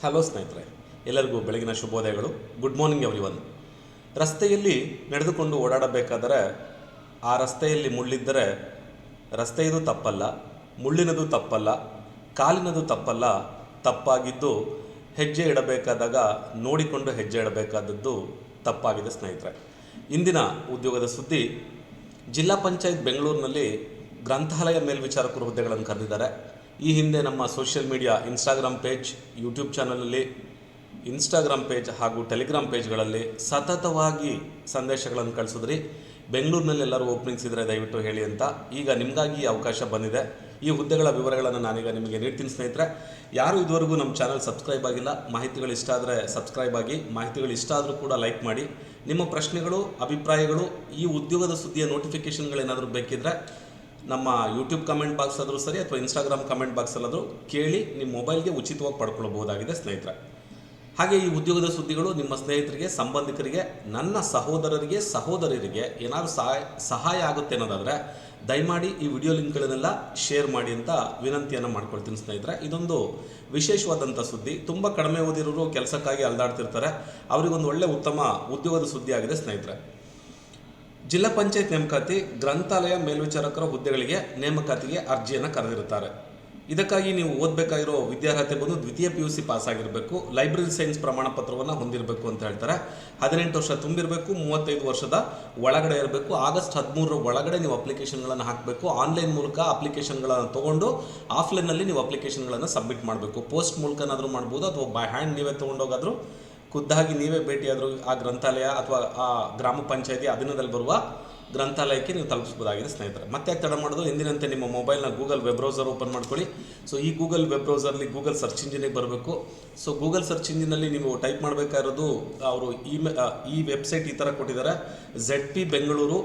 Hello ಸ್ನೇಹಿತರೆ, ಎಲ್ಲರಿಗೂ ಬೆಳಗಿನ ಶುಭೋದಯಗಳು. ಗುಡ್ ಮಾರ್ನಿಂಗ್ ಎವ್ರಿ ಒನ್ ರಸ್ತೆಯಲ್ಲಿ ನಡೆದುಕೊಂಡು ಓಡಾಡಬೇಕಾದರೆ, ಆ ರಸ್ತೆಯಲ್ಲಿ ಮುಳ್ಳಿದ್ದರೆ ರಸ್ತೆಯದು ತಪ್ಪಲ್ಲ, ಮುಳ್ಳಿನದು ತಪ್ಪಲ್ಲ, ಕಾಲಿನದು ತಪ್ಪಲ್ಲ, ತಪ್ಪಾಗಿದ್ದು ಹೆಜ್ಜೆ ಇಡಬೇಕಾದಾಗ ನೋಡಿಕೊಂಡು ಹೆಜ್ಜೆ ಇಡಬೇಕಾದದ್ದು ತಪ್ಪಾಗಿದೆ ಸ್ನೇಹಿತರೆ. ಇಂದಿನ ಉದ್ಯೋಗದ ಸುದ್ದಿ, ಜಿಲ್ಲಾ ಪಂಚಾಯತ್ ಬೆಂಗಳೂರಿನಲ್ಲಿ ಗ್ರಂಥಾಲಯ ಮೇಲ್ವಿಚಾರಕರು ಹುದ್ದೆಗಳನ್ನು ಕರೆದಿದ್ದಾರೆ. ಈ ಹಿಂದೆ ನಮ್ಮ social media Instagram page YouTube ಚಾನಲಲ್ಲಿ ಇನ್ಸ್ಟಾಗ್ರಾಮ್ ಪೇಜ್ ಹಾಗೂ ಟೆಲಿಗ್ರಾಮ್ ಪೇಜ್ಗಳಲ್ಲಿ ಸತತವಾಗಿ ಸಂದೇಶಗಳನ್ನು ಕಳಿಸಿದ್ರಿ. ಬೆಂಗಳೂರಿನಲ್ಲಿ ಎಲ್ಲರೂ ಓಪನಿಂಗ್ಸ್ ಇದ್ದರೆ ದಯವಿಟ್ಟು ಹೇಳಿ ಅಂತ. ಈಗ ನಿಮಗಾಗಿ ಈ ಅವಕಾಶ ಬಂದಿದೆ. ಈ ಹುದ್ದೆಗಳ ವಿವರಗಳನ್ನು ನಾನೀಗ ನಿಮಗೆ ನೀಡ್ತೀನಿ ಸ್ನೇಹಿತರೆ. ಯಾರು ಇದುವರೆಗೂ ನಮ್ಮ ಚಾನಲ್ ಸಬ್ಸ್ಕ್ರೈಬ್ ಆಗಿಲ್ಲ. ಮಾಹಿತಿಗಳು ಇಷ್ಟ ಆದರೆ ಸಬ್ಸ್ಕ್ರೈಬ್ ಆಗಿ. ಮಾಹಿತಿಗಳು ಇಷ್ಟ ಆದರೂ ಕೂಡ ಲೈಕ್ ಮಾಡಿ. ನಿಮ್ಮ ಪ್ರಶ್ನೆಗಳು, ಅಭಿಪ್ರಾಯಗಳು, ಈ ಉದ್ಯೋಗದ ಸುದ್ದಿಯ ನೋಟಿಫಿಕೇಷನ್ಗಳೇನಾದರೂ ಬೇಕಿದ್ರೆ ನಮ್ಮ ಯೂಟ್ಯೂಬ್ ಕಮೆಂಟ್ ಬಾಕ್ಸ್ ಆದರೂ ಸರಿ ಅಥವಾ ಇನ್ಸ್ಟಾಗ್ರಾಮ್ ಕಮೆಂಟ್ ಬಾಕ್ಸಲ್ಲಾದರೂ ಕೇಳಿ ನಿಮ್ಮ ಮೊಬೈಲ್ಗೆ ಉಚಿತವಾಗಿ ಪಡ್ಕೊಳ್ಬಹುದಾಗಿದೆ ಸ್ನೇಹಿತರೆ. ಹಾಗೆ ಈ ಉದ್ಯೋಗದ ಸುದ್ದಿಗಳು ನಿಮ್ಮ ಸ್ನೇಹಿತರಿಗೆ, ಸಂಬಂಧಿಕರಿಗೆ, ನನ್ನ ಸಹೋದರರಿಗೆ, ಸಹೋದರಿಯರಿಗೆ ಏನಾದರೂ ಸಹಾಯ ಸಹಾಯ ಆಗುತ್ತೆ ಅನ್ನೋದಾದರೆ ದಯಮಾಡಿ ಈ ವಿಡಿಯೋ ಲಿಂಕ್ಗಳನ್ನೆಲ್ಲ ಶೇರ್ ಮಾಡಿ ಅಂತ ವಿನಂತಿಯನ್ನು ಮಾಡ್ಕೊಳ್ತೀನಿ ಸ್ನೇಹಿತರೆ. ಇದೊಂದು ವಿಶೇಷವಾದಂಥ ಸುದ್ದಿ. ತುಂಬ ಕಡಿಮೆ ಓದಿರೋರು ಕೆಲಸಕ್ಕಾಗಿ ಅಲ್ದಾಡ್ತಿರ್ತಾರೆ. ಅವರಿಗೊಂದು ಒಳ್ಳೆ ಉತ್ತಮ ಉದ್ಯೋಗದ ಸುದ್ದಿ ಆಗಿದೆ ಸ್ನೇಹಿತರೆ. ಜಿಲ್ಲಾ ಪಂಚಾಯತ್ ನೇಮಕಾತಿ ಗ್ರಂಥಾಲಯ ಮೇಲ್ವಿಚಾರಕರ ಹುದ್ದೆಗಳಿಗೆ ನೇಮಕಾತಿಗೆ ಅರ್ಜಿಯನ್ನು ಕರೆದಿರುತ್ತಾರೆ. ಇದಕ್ಕಾಗಿ ನೀವು ಓದಬೇಕಾಗಿರೋ ವಿದ್ಯಾರ್ಹತೆ ಬಂದು ದ್ವಿತೀಯ ಪಿ ಯು ಸಿ ಪಾಸ್ ಆಗಿರಬೇಕು ಲೈಬ್ರರಿ ಸೈನ್ಸ್ ಪ್ರಮಾಣ ಪತ್ರವನ್ನು ಹೊಂದಿರಬೇಕು ಅಂತ ಹೇಳ್ತಾರೆ. ಹದಿನೆಂಟು ವರ್ಷ ತುಂಬಿರಬೇಕು, ಮೂವತ್ತೈದು ವರ್ಷದ ಒಳಗಡೆ ಇರಬೇಕು, ಆಗಸ್ಟ್ ಹದಿಮೂರರ ಒಳಗಡೆ ನೀವು ಅಪ್ಲಿಕೇಶನ್ಗಳನ್ನು ಹಾಕಬೇಕು ಆನ್ಲೈನ್ ಮೂಲಕ ಅಪ್ಲಿಕೇಶನ್ಗಳನ್ನು ತೊಗೊಂಡು ಆಫ್ಲೈನಲ್ಲಿ ನೀವು ಅಪ್ಲಿಕೇಶನ್ಗಳನ್ನು ಸಬ್ಮಿಟ್ ಮಾಡಬೇಕು. ಪೋಸ್ಟ್ ಮೂಲಕನಾದರೂ ಮಾಡ್ಬೋದು, ಅಥವಾ ಬೈ ಹ್ಯಾಂಡ್ ನೀವೇ ತೊಗೊಂಡೋಗಾದರೂ ಖುದ್ದಾಗಿ ನೀವೇ ಭೇಟಿಯಾದರೂ ಆ ಗ್ರಂಥಾಲಯ ಅಥವಾ ಆ ಗ್ರಾಮ ಪಂಚಾಯತಿ ಅಧೀನದಲ್ಲಿ ಬರುವ ಗ್ರಂಥಾಲಯಕ್ಕೆ ನೀವು ತಲುಪಿಸ್ಬೋದಾಗಿದೆ ಸ್ನೇಹಿತರೆ. ಮತ್ತೆ ಯಾಕೆ ತಡ ಮಾಡೋದು? ಎಂದಿನಂತೆ ನಿಮ್ಮ ಮೊಬೈಲ್ನ ಗೂಗಲ್ ವೆಬ್ ಬ್ರೌಸರ್ ಓಪನ್ ಮಾಡ್ಕೊಳ್ಳಿ. ಸೊ ಈ ಗೂಗಲ್ ವೆಬ್ ಬ್ರೌಸರ್ಲಿ ಗೂಗಲ್ ಸರ್ಚ್ ಇಂಜಿನಿಗೆ ಬರಬೇಕು. ಸೊ ಗೂಗಲ್ ಸರ್ಚ್ ಇಂಜಿನಲ್ಲಿ ನೀವು ಟೈಪ್ ಮಾಡಬೇಕಾಗಿರೋದು ಅವರು ಇಮೇ ಈ ವೆಬ್ಸೈಟ್ ಈ ಥರ ಕೊಟ್ಟಿದ್ದಾರೆ. Z P Bengaluru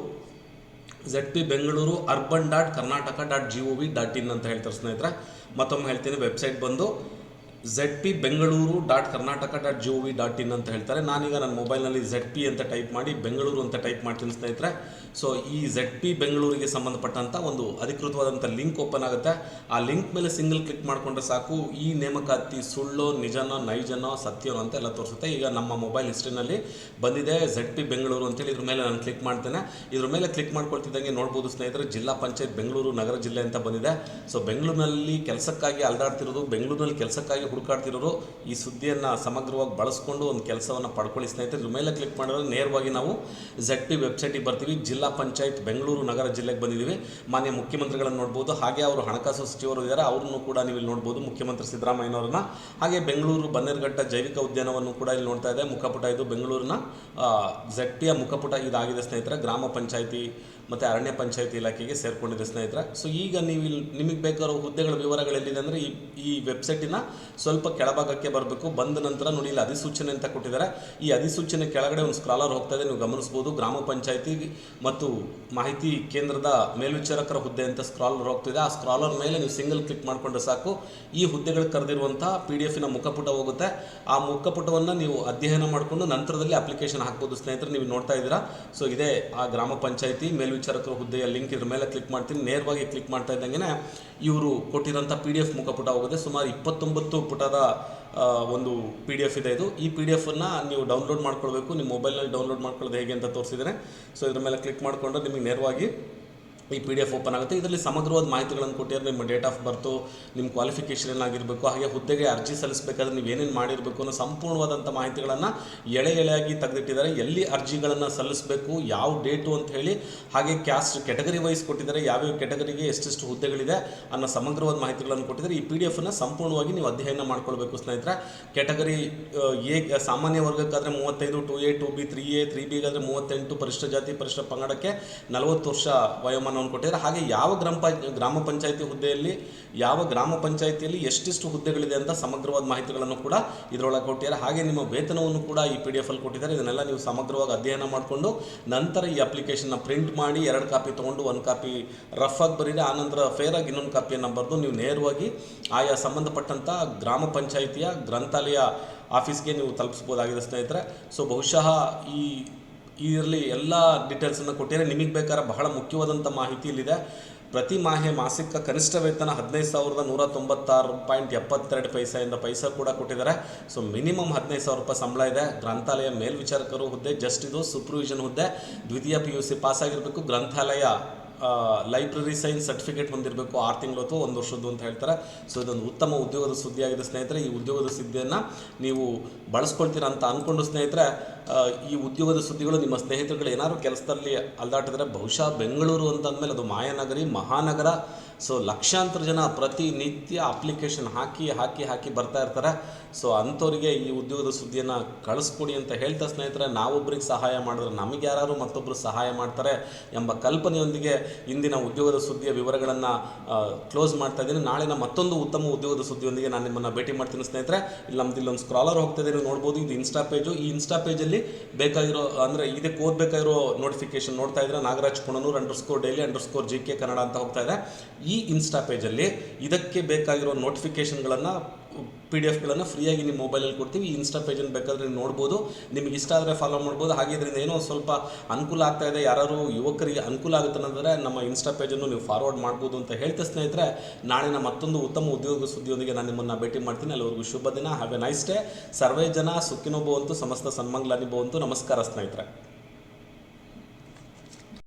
Z P Bengaluru urban dot Karnataka dot G O V dot in ಅಂತ ಹೇಳ್ತಾರೆ, ಸ್ನೇಹಿತರೆ. ಮತ್ತೊಮ್ಮೆ ಹೇಳ್ತೀನಿ ವೆಬ್ಸೈಟ್ ಬಂದು Z P Bengaluru dot Karnataka dot G O V dot in ಅಂತ ಹೇಳ್ತಾರೆ. ನಾನೀಗ ನನ್ನ ಮೊಬೈಲ್ನಲ್ಲಿ ಝೆಡ್ ಪಿ ಅಂತ ಟೈಪ್ ಮಾಡಿ ಬೆಂಗಳೂರು ಅಂತ ಟೈಪ್ ಮಾಡ್ತೀನಿ ಸ್ನೇಹಿತರೆ. ಸೊ ಈ ಝೆಡ್ ಪಿ ಬೆಂಗಳೂರಿಗೆ ಸಂಬಂಧಪಟ್ಟಂಥ ಒಂದು ಅಧಿಕೃತವಾದಂಥ ಲಿಂಕ್ ಓಪನ್ ಆಗುತ್ತೆ. ಆ ಲಿಂಕ್ ಮೇಲೆ ಸಿಂಗಲ್ ಕ್ಲಿಕ್ ಮಾಡಿಕೊಂಡ್ರೆ ಸಾಕು. ಈ ನೇಮಕಾತಿ ಸುಳ್ಳು, ನಿಜನೋ, ನೈಜನೋ, ಸತ್ಯನೋ ಅಂತ ಎಲ್ಲ ತೋರಿಸುತ್ತೆ. ಈಗ ನಮ್ಮ ಮೊಬೈಲ್ ಹಿಸ್ಟ್ರಿನಲ್ಲಿ ಬಂದಿದೆ ಝೆಡ್ ಪಿ ಬೆಂಗಳೂರು ಅಂತೇಳಿ ಇದ್ರ ಮೇಲೆ ನಾನು ಕ್ಲಿಕ್ ಮಾಡ್ತೇನೆ. ಇದ್ರ ಮೇಲೆ ಕ್ಲಿಕ್ ಮಾಡ್ಕೊಳ್ತಿದ್ದಂಗೆ ನೋಡ್ಬೋದು ಸ್ನೇಹಿತರೆ, ಜಿಲ್ಲಾ ಪಂಚಾಯತ್ ಬೆಂಗಳೂರು ನಗರ ಜಿಲ್ಲೆ ಅಂತ ಬಂದಿದೆ. ಸೊ ಬೆಂಗಳೂರಿನಲ್ಲಿ ಕೆಲಸಕ್ಕಾಗಿ ಅಲ್ದಾಡ್ತಿರೋದು ಬೆಂಗಳೂರಿನಲ್ಲಿ ಕೆಲಸಕ್ಕಾಗಿ ಹುಡುಕಾಡ್ತಿರೋರು ಈ ಸುದ್ದಿಯನ್ನು ಸಮಗ್ರವಾಗಿ ಬಳಸ್ಕೊಂಡು ಒಂದು ಕೆಲಸವನ್ನು ಪಡ್ಕೊಳ್ಳಿ ಸ್ನೇಹಿತರೆ. ಮೇಲೆ ಕ್ಲಿಕ್ ಮಾಡಿದ್ರೆ ನೇರವಾಗಿ ನಾವು ಝಡ್ ಪಿ ವೆಬ್ಸೈಟಿಗೆ ಬರ್ತೀವಿ. ಜಿಲ್ಲಾ ಪಂಚಾಯತ್ ಬೆಂಗಳೂರು ನಗರ ಜಿಲ್ಲೆಗೆ ಬಂದಿದ್ದೀವಿ. ಮಾನ್ಯ ಮುಖ್ಯಮಂತ್ರಿಗಳನ್ನು ನೋಡ್ಬೋದು. ಹಾಗೆ ಅವರು ಹಣಕಾಸು ಸಚಿವರು ಇದ್ದಾರೆ. ಅವ್ರನ್ನು ಕೂಡ ನೀವು ಇಲ್ಲಿ ನೋಡ್ಬೋದು. ಮುಖ್ಯಮಂತ್ರಿ ಸಿದ್ದರಾಮಯ್ಯನವ್ರನ್ನ. ಹಾಗೆ ಬೆಂಗಳೂರು ಬನ್ನೇರುಘಟ್ಟ ಜೈವಿಕ ಉದ್ಯಾನವನ್ನು ಕೂಡ ಇಲ್ಲಿ ನೋಡ್ತಾ ಇದೆ. ಮುಖಪುಟ ಇದು ಬೆಂಗಳೂರಿನ ಝಡ್ ಪಿಯ ಮುಖಪುಟ ಇದಾಗಿದೆ ಸ್ನೇಹಿತರೆ. ಗ್ರಾಮ ಪಂಚಾಯತಿ ಮತ್ತು ಅರಣ್ಯ ಪಂಚಾಯತಿ ಇಲಾಖೆಗೆ ಸೇರಿಕೊಂಡಿದೆ ಸ್ನೇಹಿತರ. ಸೊ ಈಗ ನೀವು ಇಲ್ಲಿ ನಿಮಗೆ ಬೇಕಾದ ಹುದ್ದೆಗಳ ವಿವರಗಳು ಎಲ್ಲಿದೆ ಅಂದರೆ ಈ ಈ ವೆಬ್ಸೈಟಿನ ಸ್ವಲ್ಪ ಕೆಳಭಾಗಕ್ಕೆ ಬರಬೇಕು. ಬಂದ ನಂತರ ನೋಡಿ, ಇಲ್ಲಿ ಅಧಿಸೂಚನೆ ಅಂತ ಕೊಟ್ಟಿದ್ದಾರೆ. ಈ ಅಧಿಸೂಚನೆ ಕೆಳಗಡೆ ಒಂದು ಸ್ಕ್ರಾಲರ್ ಹೋಗ್ತಾ ಇದೆ, ನೀವು ಗಮನಿಸ್ಬೋದು. ಗ್ರಾಮ ಪಂಚಾಯತಿ ಮತ್ತು ಮಾಹಿತಿ ಕೇಂದ್ರದ ಮೇಲ್ವಿಚಾರಕರ ಹುದ್ದೆ ಅಂತ ಸ್ಕ್ರಾಲರ್ ಹೋಗ್ತಿದೆ. ಆ ಸ್ಕ್ರಾಲರ್ ಮೇಲೆ ನೀವು ಸಿಂಗಲ್ ಕ್ಲಿಕ್ ಮಾಡಿಕೊಂಡ್ರೆ ಸಾಕು. ಈ ಹುದ್ದೆಗಳು ಕರೆದಿರುವಂಥ ಪಿ ಡಿ ಎಫಿನ ಮುಖಪುಟ ಹೋಗುತ್ತೆ. ಆ ಮುಖಪುಟವನ್ನು ನೀವು ಅಧ್ಯಯನ ಮಾಡಿಕೊಂಡು ನಂತರದಲ್ಲಿ ಅಪ್ಲಿಕೇಶನ್ ಹಾಕ್ಬೋದು ಸ್ನೇಹಿತರೆ. ನೀವು ನೋಡ್ತಾ ಇದ್ದೀರಾ? ಸೊ ಇದೇ ಆ ಗ್ರಾಮ ಪಂಚಾಯತಿ ಮೇಲ್ವಿಚಾರಕರ ಹುದ್ದೆಯ ಲಿಂಕ್ ಇದ್ರ ಮೇಲೆ ಕ್ಲಿಕ್ ಮಾಡ್ತೀನಿ. ನೇರವಾಗಿ ಕ್ಲಿಕ್ ಮಾಡ್ತಾ ಇದ್ದಂಗೆ ಇವರು ಕೊಟ್ಟಿರೋಂಥ ಪಿ ಡಿ ಎಫ್ ಮುಖಪುಟ ಹೋಗುತ್ತೆ. ಸುಮಾರು ಇಪ್ಪತ್ತೊಂಬತ್ತು ಪುಟದ ಒಂದು ಪಿ ಡಿ ಎಫ್ ಇದೆ ಇದು. ಈ ಪಿ ಡಿ ಎಫನ್ನು ನೀವು ಡೌನ್ಲೋಡ್ ಮಾಡ್ಕೊಳ್ಬೇಕು. ನಿಮ್ಮ ಮೊಬೈಲ್ನಲ್ಲಿ ಡೌನ್ಲೋಡ್ ಮಾಡ್ಕೊಳ್ಳೋದು ಹೇಗೆ ಅಂತ ತೋರಿಸಿದರೆ ಸೊ ಇದ್ರ ಮೇಲೆ ಕ್ಲಿಕ್ ಮಾಡಿಕೊಂಡ್ರೆ ನಿಮಗೆ ನೇರವಾಗಿ ಈ ಪಿ ಡಿ ಎಫ್ ಓಪನ್ ಆಗುತ್ತೆ. ಇದರಲ್ಲಿ ಸಮಗ್ರವಾದ ಮಾಹಿತಿಗಳನ್ನು ಕೊಟ್ಟಿದ್ದಾರೆ. ನಿಮ್ಮ ಡೇಟ್ ಆಫ್ ಬರ್ತು ನಿಮ್ಮ ಕ್ವಾಲಿಫಿಕೇಷನ್ ಏನಾಗಿರಬೇಕು, ಹಾಗೆ ಹುದ್ದೆಗೆ ಅರ್ಜಿ ಸಲ್ಲಿಸಬೇಕಾದ್ರೆ ನೀವು ಏನೇನು ಮಾಡಿರಬೇಕು ಅನ್ನೋ ಸಂಪೂರ್ಣವಾದಂಥ ಮಾಹಿತಿಗಳನ್ನು ಎಳೆ ಎಳೆಯಾಗಿ ತೆಗೆದಿಟ್ಟಿದ್ದಾರೆ. ಎಲ್ಲಿ ಅರ್ಜಿಗಳನ್ನು ಸಲ್ಲಿಸಬೇಕು, ಯಾವ ಡೇಟು ಅಂತ ಹೇಳಿ, ಹಾಗೆ ಕ್ಯಾಸ್ಟ್ ಕೆಟಗರಿ ವೈಸ್ ಕೊಟ್ಟಿದ್ದಾರೆ. ಯಾವ್ಯಾವ ಕೆಟಗರಿಗೆ ಎಷ್ಟೆಷ್ಟು ಹುದ್ದೆಗಳಿದೆ ಅನ್ನೋ ಸಮಗ್ರವಾದ ಮಾಹಿತಿಗಳನ್ನು ಕೊಟ್ಟಿದ್ದಾರೆ. ಈ ಪಿ ಡಿ ಎಫನ್ನು ಸಂಪೂರ್ಣವಾಗಿ ನೀವು ಅಧ್ಯಯನ ಮಾಡ್ಕೊಳ್ಬೇಕು ಸ್ನೇಹಿತರೆ. ಕೆಟಗರಿ ಎ, ಸಾಮಾನ್ಯ ವರ್ಗಕ್ಕಾದರೆ ಮೂವತ್ತೈದು two A two B three A three ಬಿಗಾದರೆ ಮೂವತ್ತೆಂಟು, ಪರಿಷ್ಠ ಜಾತಿ, ಪರಿಷ್ಠ ಪಂಗಡಕ್ಕೆ ನಲವತ್ತು ವರ್ಷ ಕೊಟ್ಟಿದ್ದಾರೆ. ಹಾಗೆ ಯಾವ ಗ್ರಾಮ ಗ್ರಾಮ ಪಂಚಾಯತಿ ಹುದ್ದೆಯಲ್ಲಿ, ಯಾವ ಗ್ರಾಮ ಪಂಚಾಯತಿಯಲ್ಲಿ ಎಷ್ಟಿಷ್ಟು ಹುದ್ದೆಗಳಿದೆ ಅಂತ ಸಮಗ್ರವಾದ ಮಾಹಿತಿಗಳನ್ನು ಕೂಡ ಇದರೊಳಗೆ ಕೊಟ್ಟಿದ್ದಾರೆ. ಹಾಗೆ ನಿಮ್ಮ ವೇತನವನ್ನು ಕೂಡ ಈ ಪಿ ಡಿ ಎಫಲ್ಲಿ ಕೊಟ್ಟಿದ್ದಾರೆ. ಇದನ್ನೆಲ್ಲ ನೀವು ಸಮಗ್ರವಾಗಿ ಅಧ್ಯಯನ ಮಾಡಿಕೊಂಡು ನಂತರ ಈ ಅಪ್ಲಿಕೇಶನ್ನ ಪ್ರಿಂಟ್ ಮಾಡಿ ಎರಡು ಕಾಪಿ ತೊಗೊಂಡು ಒಂದು ಕಾಪಿ ರಫ್ ಆಗಿ ಬರೀರಿ. ಆನಂತರ ಫೇರ್ ಆಗಿ ಇನ್ನೊಂದು ಕಾಪಿಯನ್ನು ಬರೆದು ನೀವು ನೇರವಾಗಿ ಆಯಾ ಸಂಬಂಧಪಟ್ಟಂಥ ಗ್ರಾಮ ಪಂಚಾಯಿತಿಯ ಗ್ರಂಥಾಲಯ ಆಫೀಸ್ಗೆ ನೀವು ತಲುಪಿಸ್ಬೋದಾಗಿದೆ ಸ್ನೇಹಿತರೆ. ಸೊ ಬಹುಶಃ ಈ ಇದರಲ್ಲಿ ಎಲ್ಲ ಡೀಟೇಲ್ಸನ್ನು ಕೊಟ್ಟಿದ್ದಾರೆ ನಿಮಗೆ ಬೇಕಾದ್ರೆ ಬಹಳ ಮುಖ್ಯವಾದಂಥ ಮಾಹಿತಿ ಇಲ್ಲಿದೆ ಪ್ರತಿ ಮಾಹೆ ಮಾಸಿಕ ಕನಿಷ್ಠ ವೇತನ ಹದಿನೈದು ಸಾವಿರದ ನೂರ ತೊಂಬತ್ತಾರು ಪಾಯಿಂಟ್ ಎಪ್ಪತ್ತೆರಡು ಪೈಸೆಯಿಂದ ಪೈಸೆ ಕೂಡ ಕೊಟ್ಟಿದ್ದಾರೆ. ಸೊ ಮಿನಿಮಮ್ ಹದಿನೈದು ಸಾವಿರ ರೂಪಾಯಿ ಸಂಬಳ ಇದೆ. ಗ್ರಂಥಾಲಯ ಮೇಲ್ವಿಚಾರಕರು ಹುದ್ದೆ ಜಸ್ಟ್ ಇದು ಸೂಪರ್ವಿಷನ್ ಹುದ್ದೆ. ದ್ವಿತೀಯ ಪಿ ಯು ಸಿ ಪಾಸ್ ಆಗಿರಬೇಕು. ಗ್ರಂಥಾಲಯ ಲೈಬ್ರರಿ ಸೈನ್ಸ್ ಸರ್ಟಿಫಿಕೇಟ್ ಹೊಂದಿರಬೇಕು. ಆರು ತಿಂಗಳು ಅಥವಾ ಒಂದು ವರ್ಷದ್ದು ಅಂತ ಹೇಳ್ತಾರೆ. ಸೊ ಇದೊಂದು ಉತ್ತಮ ಉದ್ಯೋಗದ ಸುದ್ದಿಯಾಗಿದೆ ಸ್ನೇಹಿತರೆ. ಈ ಉದ್ಯೋಗದ ಸುದ್ದಿಯನ್ನು ನೀವು ಬಳಸ್ಕೊಳ್ತೀರ ಅಂತ ಅಂದ್ಕೊಂಡು ಸ್ನೇಹಿತರೆ ಈ ಉದ್ಯೋಗದ ಸುದ್ದಿಗಳು, ನಿಮ್ಮ ಸ್ನೇಹಿತರುಗಳು ಏನಾದ್ರು ಕೆಲಸದಲ್ಲಿ ಅಲ್ದಾಟಿದ್ರೆ ಬಹುಶಃ ಬೆಂಗಳೂರು ಅಂತ ಅಂದಮೇಲೆ ಅದು ಮಾಯಾನಗರಿ, ಮಹಾನಗರ. ಸೊ ಲಕ್ಷಾಂತರ ಜನ ಪ್ರತಿನಿತ್ಯ ಅಪ್ಲಿಕೇಶನ್ ಹಾಕಿ ಹಾಕಿ ಹಾಕಿ ಬರ್ತಾ ಇರ್ತಾರೆ. ಸೊ ಅಂಥವ್ರಿಗೆ ಈ ಉದ್ಯೋಗದ ಸುದ್ದಿಯನ್ನು ಕಳಿಸ್ಕೊಡಿ ಅಂತ ಹೇಳ್ತಾ ಸ್ನೇಹಿತರೆ ನಾವೊಬ್ಬರಿಗೆ ಸಹಾಯ ಮಾಡಿದ್ರೆ ನಮಗೆ ಯಾರು ಮತ್ತೊಬ್ಬರು ಸಹಾಯ ಮಾಡ್ತಾರೆ ಎಂಬ ಕಲ್ಪನೆಯೊಂದಿಗೆ ಇಂದಿನ ಉದ್ಯೋಗದ ಸುದ್ದಿಯ ವಿವರಗಳನ್ನು ಕ್ಲೋಸ್ ಮಾಡ್ತಾ ಇದ್ದೀನಿ. ನಾಳಿನ ಮತ್ತೊಂದು ಉತ್ತಮ ಉದ್ಯೋಗದ ಸುದ್ದಿಯೊಂದಿಗೆ ನಾನು ನಿಮ್ಮನ್ನು ಭೇಟಿ ಮಾಡ್ತೀನಿ ಸ್ನೇಹಿತರೆ. ಇಲ್ಲಿ ನಮ್ದು ಇಲ್ಲೊಂದು ಸ್ಕ್ರಾಲರ್ ಹೋಗ್ತಾ ಇದ್ದೀನಿ, ನೋಡ್ಬೋದು. ಇದು ಇನ್ಸ್ಟಾ ಪೇಜು ಈ ಇನ್ಸ್ಟಾ ಪೇಜಲ್ಲಿ ಬೇಕಾಗಿರೋ, ಅಂದರೆ ಇದಕ್ಕೆ ಓದಬೇಕಾಗಿರೋ ನೋಟಿಫಿಕೇಶನ್ ನೋಡ್ತಾ ಇದ್ರೆ Nagaraj Kunanur underscore daily underscore G K Kannada ಅಂತ ಹೋಗ್ತಾ ಇದೆ. ಈ ಇನ್ಸ್ಟಾ ಪೇಜಲ್ಲಿ ಇದಕ್ಕೆ ಬೇಕಾಗಿರೋ ನೋಟಿಫಿಕೇಶನ್ಗಳನ್ನು ಪಿ ಡಿ ಎಫ್ಗಳನ್ನು ಫ್ರೀಯಾಗಿ ನಿಮ್ಮ ಮೊಬೈಲಲ್ಲಿ ಕೊಡ್ತೀವಿ. ಇನ್ಸ್ಟಾ ಪೇಜನ್ನು ಬೇಕಾದ್ರೆ ನೀವು ನೋಡ್ಬೋದು. ನಿಮಗೆ ಇಷ್ಟ ಆದರೆ ಫಾಲೋ ಮಾಡ್ಬೋದು. ಹಾಗೆ ಇದರಿಂದ ಏನೋ ಸ್ವಲ್ಪ ಅನುಕೂಲ ಆಗ್ತಾ ಇದೆ. ಯಾರು ಯುವಕರಿಗೆ ಅನುಕೂಲ ಆಗುತ್ತೆ ಅನ್ನೋದ್ರೆ ನಮ್ಮ ಇನ್ಸ್ಟಾ ಪೇಜನ್ನು ನೀವು ಫಾರ್ವರ್ಡ್ ಮಾಡ್ಬೋದು ಅಂತ ಹೇಳ್ತಾ ಸ್ನೇಹಿತರೆ, ನಾಳಿನ ಮತ್ತೊಂದು ಉತ್ತಮ ಉದ್ಯೋಗ ಸುದ್ದಿಯೊಂದಿಗೆ ನಾನು ನಿಮ್ಮನ್ನು ಭೇಟಿ ಮಾಡ್ತೀನಿ. ಅಲ್ಲಿವರೆಗೂ ಶುಭ ದಿನ. ಹ್ಯಾವ್ ಎ ನೈಸ್ ಡೇ ಸರ್ವೇ ಜನ ಸುಖಿನೋ ಭವಂತು ಸಮಸ್ತ ಸನ್ಮಂಗ್ಲಾನಿಬೋ ಅಂತೂ ನಮಸ್ಕಾರ ಸ್ನೇಹಿತರೆ.